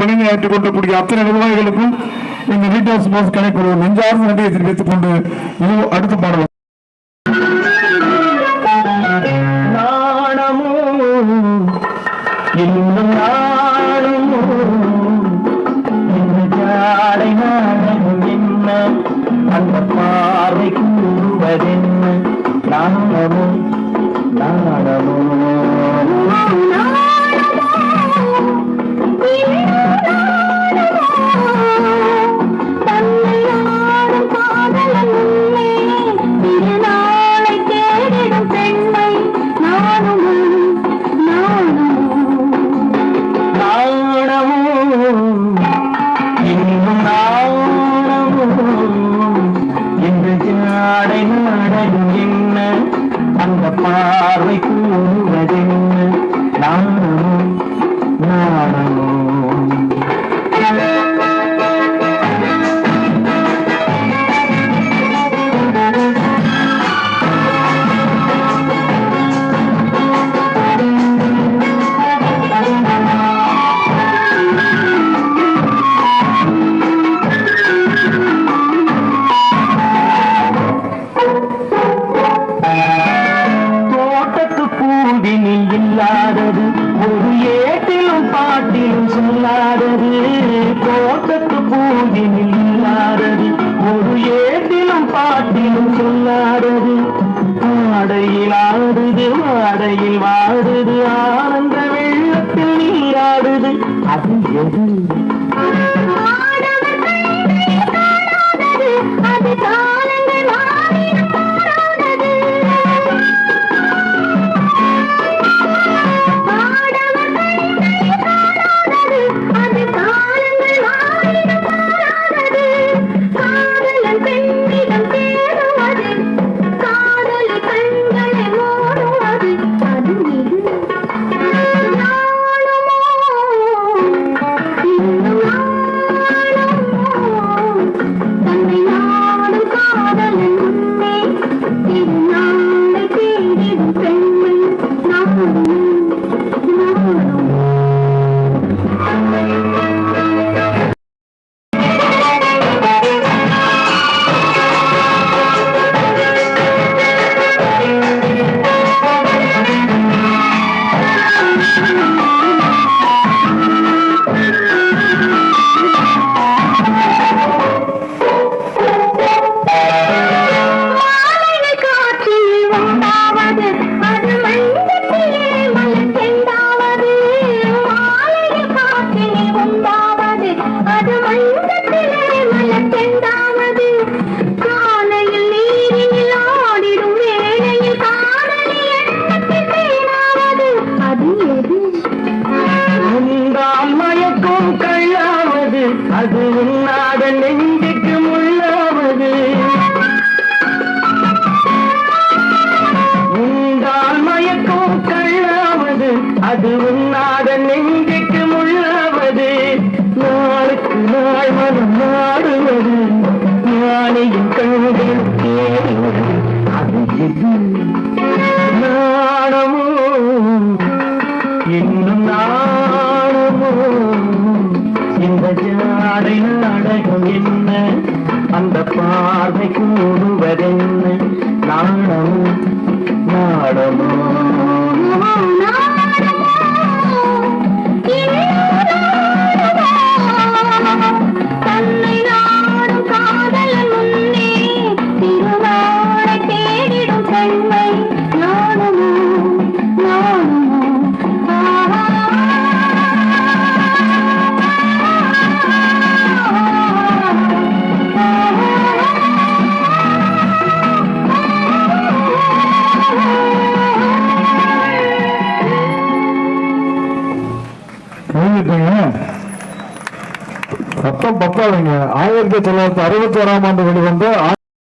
பணியை ஏற்றுக் கொண்டக்கூடிய அத்தனை நிர்வாகிகளுக்கும் இந்த ரீட்டர்ஸ் போஸ் கலைக்குழு நெஞ்சார்ந்த நன்றியை தெரிவித்துக் கொண்டு இது அடுத்த பாடல். நாணமோ இன்னும் அந்த பார்வை கூறுவதென்ன? நாணமோ நாணமோ ஜாடை நாடகம் என்ன? அந்த பார்வை கூறுவதென்ன? நானும் நானும் இல்லாதது. ஒரு ஏட்டிலும் பாட்டிலும் சொல்லாதது. கோட்டத்து பூவினில் இல்லாதது. ஒரு ஏட்டிலும் பாட்டிலும் சொல்லாதது. ஆடையில் ஆடுது வாடையில் வாடுது. ஆனந்த வெள்ளத்தில் நீராடுது. அது எது? அது உண்ணாத நெஞ்சுக்கு முள்ளாவது நாளுக்கு நாள் மனம் மாறுவது. ஞானியின் கண்கள் அது எது? நாணமோ? இன்னும் நாணமோ? இந்த ஜாடை நாடகம் என்ன? அந்த பார்வை கூடுவதென்ன நாணமோ? நாடமோ? எழுதிட்டீங்க சத்தம் பத்தாதீங்க. ஆயிரத்தி தொள்ளாயிரத்தி அறுபத்தி ஓராம் ஆண்டு வெளிவந்த